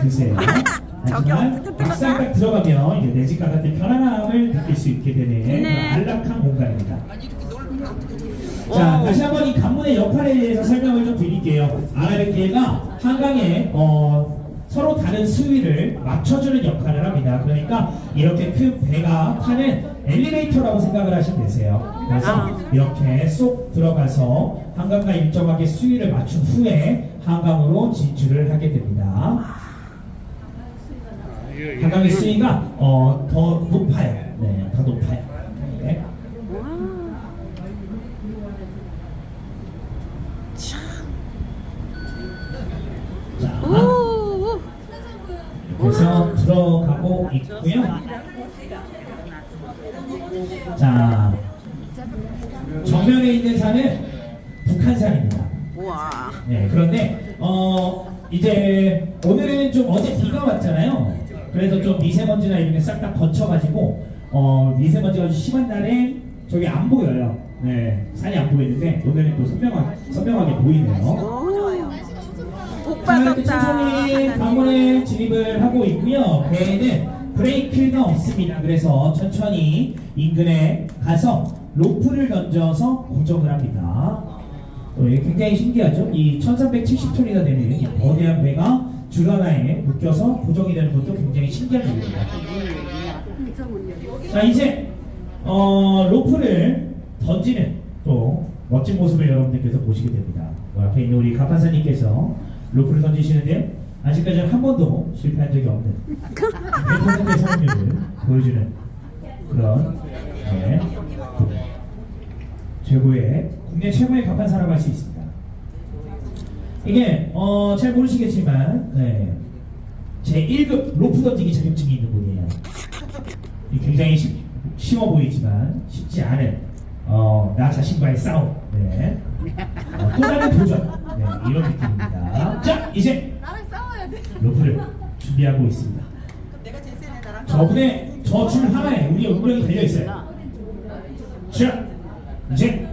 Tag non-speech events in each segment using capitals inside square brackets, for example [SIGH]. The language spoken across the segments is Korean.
드세요. [LAUGHS] 하지만? 막상 딱 들어가면 이제 내 집과 같은 편안함을 느낄 수 있게 되는 네. 안락한 공간입니다. 자, 오. 다시 한번 이 관문의 역할에 대해서 설명을 좀 드릴게요. 아라베키가 한강에 어, 서로 다른 수위를 맞춰주는 역할을 합니다. 그러니까 이렇게 큰 배가 타는 엘리베이터라고 생각을 하시면 되세요. 그래서 아. 이렇게 쏙 들어가서 한강과 일정하게 수위를 맞춘 후에 한강으로 진출을 하게 됩니다. 한강의 수위가 어, 더 높아요. 네, 더 높아요. 네. 자, 오. 그래서 들어가고 있고요. 자, 정면에 있는 산은 북한산입니다. 와. 네, 그런데 어 이제 오늘은 좀 어제 비가 왔잖아요. 그래서 좀 미세먼지나 이런 게 싹 다 거쳐가지고 어 미세먼지가 좀 심한 날에 저기 안 보여요. 네, 산이 안 보이는데 오늘은 또 선명하게 선명하게 보이네요. 천천히 강물에 진입을 하고 있고요. 배에는 브레이크가 없습니다. 그래서 천천히 인근에 가서 로프를 던져서 고정을 합니다. 어, 이게 굉장히 신기하죠? 이 1370톤이나 되는 이 거대한 배가 줄 하나에 묶여서 고정이 되는 것도 굉장히 신기한 일입니다. 자, 이제 어, 로프를 던지는 또 멋진 모습을 여러분들께서 보시게 됩니다. 뭐 앞에 있는 우리 가판사님께서 로프를 던지시는데요. 아직까지는 한 번도 실패한 적이 없는 100%의 성공률을 보여주는 그런 네, 최고의 국내 최고의 가판사라고 할 수 있습니다. 이게 어, 잘 모르시겠지만 네, 제 1급 로프 던지기 자격증이 있는 분이에요. 이 굉장히 쉽, 쉬워 보이지만 쉽지 않은 어, 나 자신과의 싸움. 네. 어, 또 다른 도전. 네, 이런 느낌입니다. 자, 이제 나랑 싸워야 돼. 로프를 준비하고 있습니다. 내가 제일 세네 나랑. 저분의 저줄 하나에 우리의 운명이 달려 있어요. 자, 이제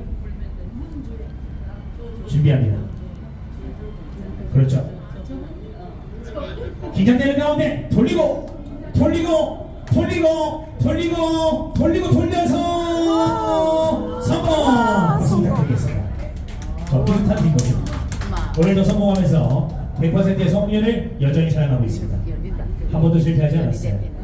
준비합니다. 그렇죠. 긴장되는 가운데 돌리고 돌리고 돌리고 돌리고 돌리고 돌려서 성공! 부탁드리겠습니다. 저 뿌듯한 뒷거죠. 오늘도 성공하면서 100%의 성공률을 여전히 자랑하고 있습니다. 한 번도 실패하지 않았어요.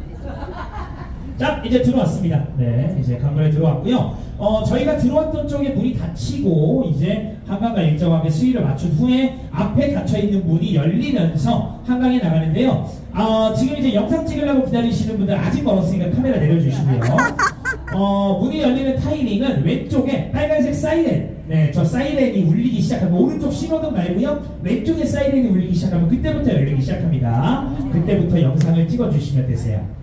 자 이제 들어왔습니다. 네 이제 강물에 들어왔고요. 어 저희가 들어왔던 쪽에 문이 닫히고 이제 한강과 일정하게 수위를 맞춘 후에 앞에 닫혀 있는 문이 열리면서 한강에 나가는데요. 어 지금 이제 영상 찍으려고 기다리시는 분들 아직 멀었으니까 카메라 내려주시고요. 어 문이 열리는 타이밍은 왼쪽에 빨간색 사이렌. 네, 저 사이렌이 울리기 시작하면 오른쪽 신호등 말고요. 왼쪽에 사이렌이 울리기 시작하면 그때부터 열리기 시작합니다. 그때부터 영상을 찍어주시면 되세요.